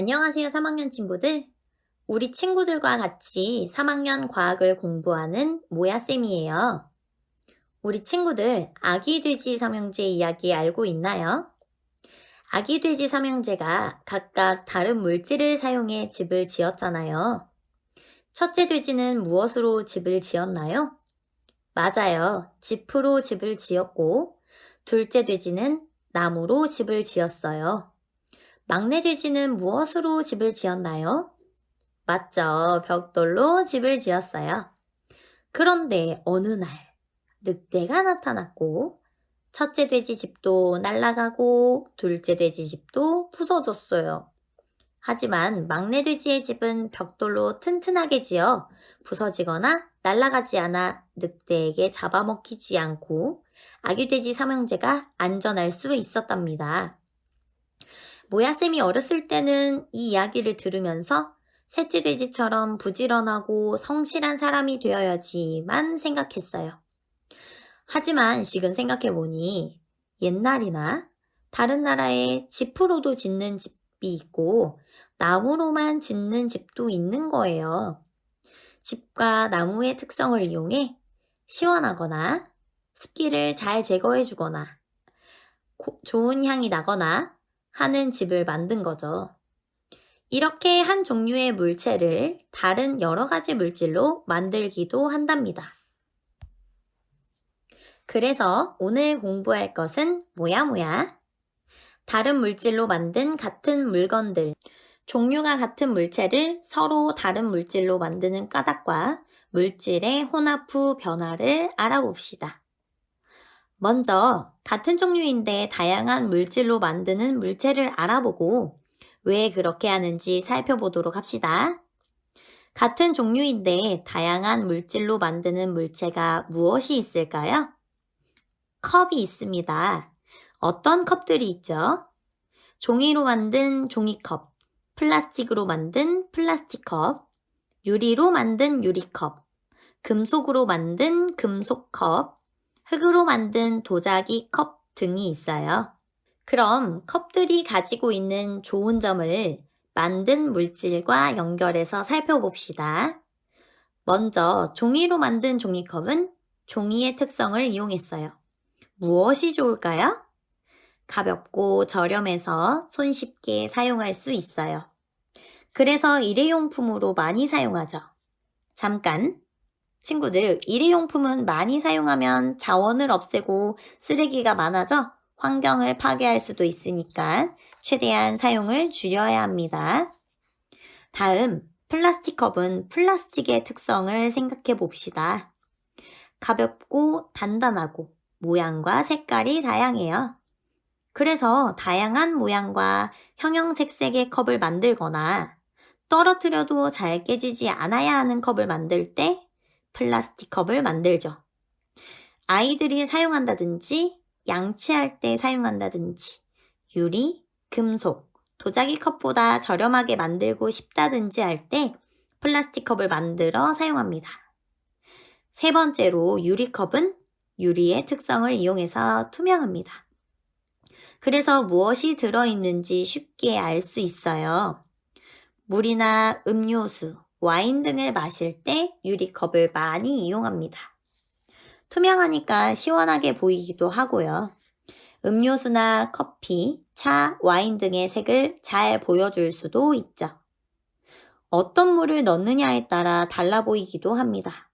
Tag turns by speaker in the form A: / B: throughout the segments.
A: 안녕하세요, 3학년 친구들. 우리 친구들과 같이 3학년 과학을 공부하는 모야쌤이에요. 우리 친구들 아기 돼지 삼형제 이야기 알고 있나요? 아기 돼지 삼형제가 각각 다른 물질을 사용해 집을 지었잖아요. 첫째 돼지는 무엇으로 집을 지었나요? 맞아요. 지프로 집을 지었고, 둘째 돼지는 나무로 집을 지었어요. 막내 돼지는 무엇으로 집을 지었나요? 맞죠. 벽돌로 집을 지었어요. 그런데 어느 날 늑대가 나타났고 첫째 돼지 집도 날아가고 둘째 돼지 집도 부서졌어요. 하지만 막내 돼지의 집은 벽돌로 튼튼하게 지어 부서지거나 날아가지 않아 늑대에게 잡아먹히지 않고 아기 돼지 삼형제가 안전할 수 있었답니다. 모야쌤이 어렸을 때는 이 이야기를 들으면서 셋째 돼지처럼 부지런하고 성실한 사람이 되어야지만 생각했어요. 하지만 지금 생각해보니 옛날이나 다른 나라에 지프로도 짓는 집이 있고 나무로만 짓는 집도 있는 거예요. 집과 나무의 특성을 이용해 시원하거나 습기를 잘 제거해주거나 고- 좋은 향이 나거나 하는 집을 만든 거죠. 이렇게 한 종류의 물체를 다른 여러 가지 물질로 만들기도 한답니다. 그래서 오늘 공부할 것은 뭐야 뭐야? 다른 물질로 만든 같은 물건들, 종류가 같은 물체를 서로 다른 물질로 만드는 까닭과 물질의 혼합 후 변화를 알아봅시다. 먼저 같은 종류인데 다양한 물질로 만드는 물체를 알아보고 왜 그렇게 하는지 살펴보도록 합시다. 같은 종류인데 다양한 물질로 만드는 물체가 무엇이 있을까요? 컵이 있습니다. 어떤 컵들이 있죠? 종이로 만든 종이컵, 플라스틱으로 만든 플라스틱컵, 유리로 만든 유리컵, 금속으로 만든 금속컵, 흙으로 만든 도자기 컵 등이 있어요. 그럼 컵들이 가지고 있는 좋은 점을 만든 물질과 연결해서 살펴봅시다. 먼저 종이로 만든 종이컵은 종이의 특성을 이용했어요. 무엇이 좋을까요? 가볍고 저렴해서 손쉽게 사용할 수 있어요. 그래서 일회용품으로 많이 사용하죠. 잠깐. 친구들, 일회용품은 많이 사용하면 자원을 없애고 쓰레기가 많아져 환경을 파괴할 수도 있으니까 최대한 사용을 줄여야 합니다. 다음, 플라스틱 컵은 플라스틱의 특성을 생각해 봅시다. 가볍고 단단하고 모양과 색깔이 다양해요. 그래서 다양한 모양과 형형색색의 컵을 만들거나 떨어뜨려도 잘 깨지지 않아야 하는 컵을 만들 때 플라스틱 컵을 만들죠. 아이들이 사용한다든지 양치할 때 사용한다든지 유리, 금속, 도자기 컵보다 저렴하게 만들고 싶다든지 할 때 플라스틱 컵을 만들어 사용합니다. 세 번째로 유리컵은 유리의 특성을 이용해서 투명합니다. 그래서 무엇이 들어있는지 쉽게 알 수 있어요. 물이나 음료수, 와인 등을 마실 때 유리컵을 많이 이용합니다. 투명하니까 시원하게 보이기도 하고요. 음료수나 커피, 차, 와인 등의 색을 잘 보여줄 수도 있죠. 어떤 물을 넣느냐에 따라 달라 보이기도 합니다.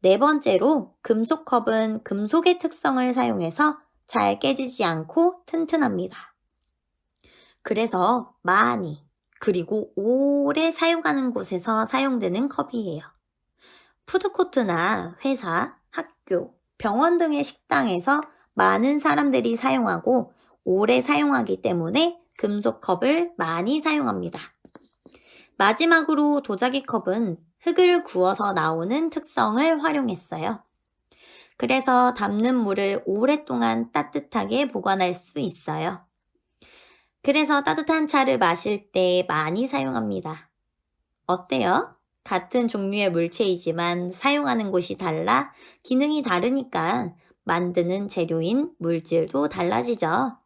A: 네 번째로 금속컵은 금속의 특성을 사용해서 잘 깨지지 않고 튼튼합니다. 그래서 많이 그리고 오래 사용하는 곳에서 사용되는 컵이에요. 푸드코트나 회사, 학교, 병원 등의 식당에서 많은 사람들이 사용하고 오래 사용하기 때문에 금속 컵을 많이 사용합니다. 마지막으로 도자기 컵은 흙을 구워서 나오는 특성을 활용했어요. 그래서 담는 물을 오랫동안 따뜻하게 보관할 수 있어요. 그래서 따뜻한 차를 마실 때 많이 사용합니다. 어때요? 같은 종류의 물체이지만 사용하는 곳이 달라 기능이 다르니까 만드는 재료인 물질도 달라지죠.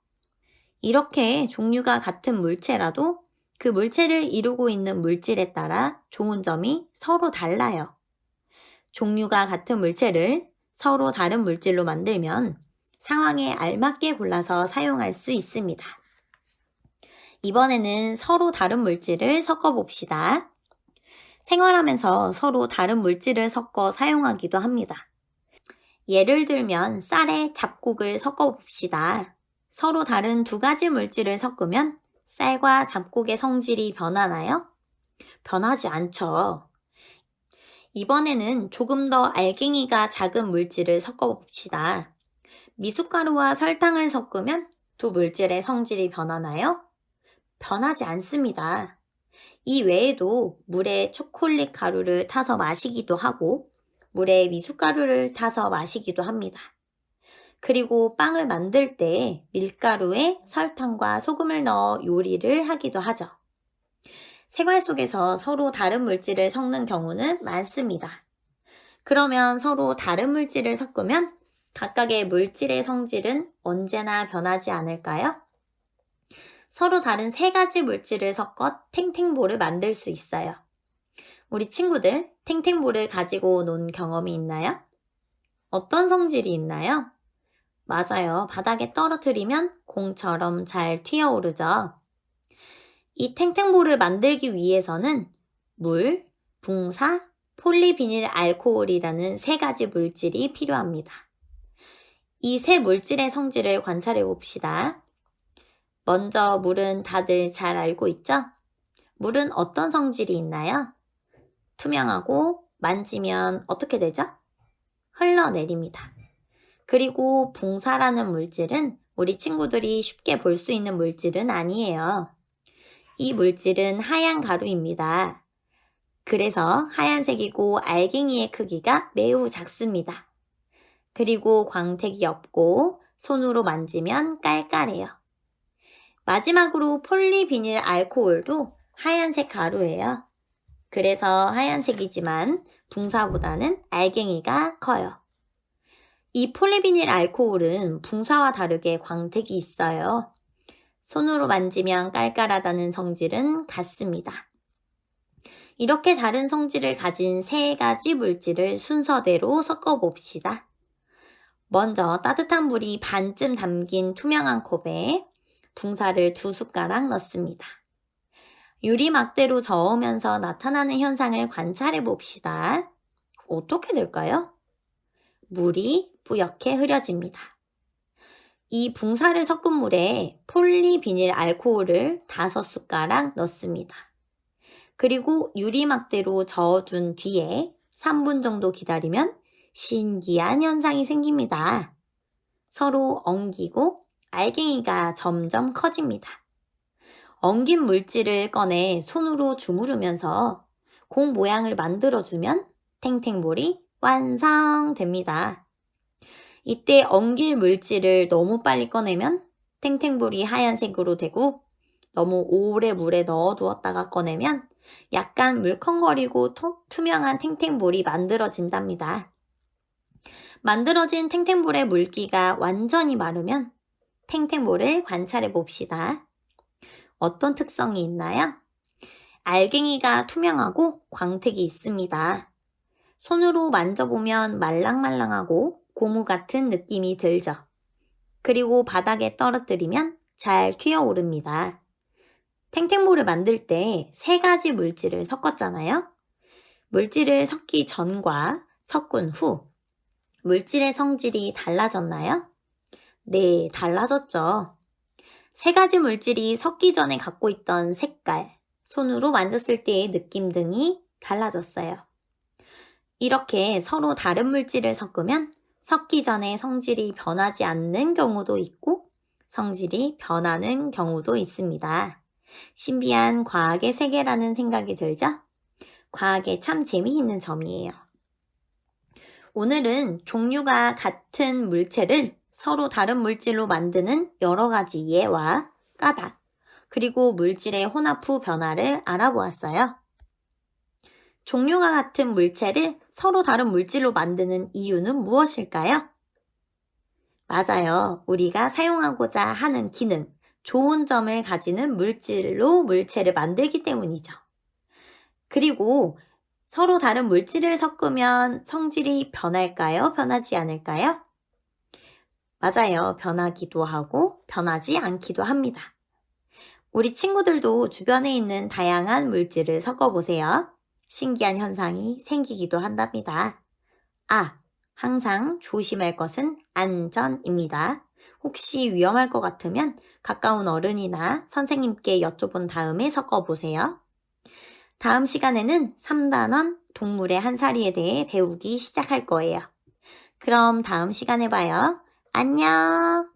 A: 이렇게 종류가 같은 물체라도 그 물체를 이루고 있는 물질에 따라 좋은 점이 서로 달라요. 종류가 같은 물체를 서로 다른 물질로 만들면 상황에 알맞게 골라서 사용할 수 있습니다. 이번에는 서로 다른 물질을 섞어 봅시다. 생활하면서 서로 다른 물질을 섞어 사용하기도 합니다. 예를 들면 쌀에 잡곡을 섞어 봅시다. 서로 다른 두 가지 물질을 섞으면 쌀과 잡곡의 성질이 변하나요? 변하지 않죠. 이번에는 조금 더 알갱이가 작은 물질을 섞어 봅시다. 미숫가루와 설탕을 섞으면 두 물질의 성질이 변하나요? 변하지 않습니다. 이 외에도 물에 초콜릿 가루를 타서 마시기도 하고 물에 미숫가루를 타서 마시기도 합니다. 그리고 빵을 만들 때 밀가루에 설탕과 소금을 넣어 요리를 하기도 하죠. 생활 속에서 서로 다른 물질을 섞는 경우는 많습니다. 그러면 서로 다른 물질을 섞으면 각각의 물질의 성질은 언제나 변하지 않을까요? 서로 다른 세 가지 물질을 섞어 탱탱볼을 만들 수 있어요. 우리 친구들 탱탱볼을 가지고 논 경험이 있나요? 어떤 성질이 있나요? 맞아요. 바닥에 떨어뜨리면 공처럼 잘 튀어오르죠. 이 탱탱볼을 만들기 위해서는 물, 붕사, 폴리비닐 알코올이라는 세 가지 물질이 필요합니다. 이 세 물질의 성질을 관찰해 봅시다. 먼저 물은 다들 잘 알고 있죠? 물은 어떤 성질이 있나요? 투명하고 만지면 어떻게 되죠? 흘러내립니다. 그리고 붕사라는 물질은 우리 친구들이 쉽게 볼 수 있는 물질은 아니에요. 이 물질은 하얀 가루입니다. 그래서 하얀색이고 알갱이의 크기가 매우 작습니다. 그리고 광택이 없고 손으로 만지면 깔깔해요. 마지막으로 폴리비닐 알코올도 하얀색 가루예요. 그래서 하얀색이지만 붕사보다는 알갱이가 커요. 이 폴리비닐 알코올은 붕사와 다르게 광택이 있어요. 손으로 만지면 깔깔하다는 성질은 같습니다. 이렇게 다른 성질을 가진 세 가지 물질을 순서대로 섞어 봅시다. 먼저 따뜻한 물이 반쯤 담긴 투명한 컵에 붕사를 두 숟가락 넣습니다. 유리 막대로 저으면서 나타나는 현상을 관찰해 봅시다. 어떻게 될까요? 물이 뿌옇게 흐려집니다. 이 붕사를 섞은 물에 폴리비닐 알코올을 다섯 숟가락 넣습니다. 그리고 유리막대로 저어둔 뒤에 3분 정도 기다리면 신기한 현상이 생깁니다. 서로 엉기고 알갱이가 점점 커집니다. 엉긴 물질을 꺼내 손으로 주무르면서 공 모양을 만들어주면 탱탱볼이 완성됩니다. 이때 엉길 물질을 너무 빨리 꺼내면 탱탱볼이 하얀색으로 되고 너무 오래 물에 넣어두었다가 꺼내면 약간 물컹거리고 투, 투명한 탱탱볼이 만들어진답니다. 만들어진 탱탱볼의 물기가 완전히 마르면 탱탱볼을 관찰해 봅시다. 어떤 특성이 있나요? 알갱이가 투명하고 광택이 있습니다. 손으로 만져보면 말랑말랑하고 고무 같은 느낌이 들죠. 그리고 바닥에 떨어뜨리면 잘 튀어오릅니다. 탱탱볼을 만들 때 세 가지 물질을 섞었잖아요. 물질을 섞기 전과 섞은 후 물질의 성질이 달라졌나요? 네, 달라졌죠. 세 가지 물질이 섞기 전에 갖고 있던 색깔, 손으로 만졌을 때의 느낌 등이 달라졌어요. 이렇게 서로 다른 물질을 섞으면 섞기 전에 성질이 변하지 않는 경우도 있고 성질이 변하는 경우도 있습니다. 신비한 과학의 세계라는 생각이 들죠? 과학에 참 재미있는 점이에요. 오늘은 종류가 같은 물체를 서로 다른 물질로 만드는 여러 가지 예와 까닭, 그리고 물질의 혼합 후 변화를 알아보았어요. 종류가 같은 물체를 서로 다른 물질로 만드는 이유는 무엇일까요? 맞아요. 우리가 사용하고자 하는 기능, 좋은 점을 가지는 물질로 물체를 만들기 때문이죠. 그리고 서로 다른 물질을 섞으면 성질이 변할까요? 변하지 않을까요? 맞아요. 변하기도 하고 변하지 않기도 합니다. 우리 친구들도 주변에 있는 다양한 물질을 섞어보세요. 신기한 현상이 생기기도 한답니다. 아, 항상 조심할 것은 안전입니다. 혹시 위험할 것 같으면 가까운 어른이나 선생님께 여쭤본 다음에 섞어보세요. 다음 시간에는 3단원 동물의 한 사리에 대해 배우기 시작할 거예요. 그럼 다음 시간에 봐요. 안녕.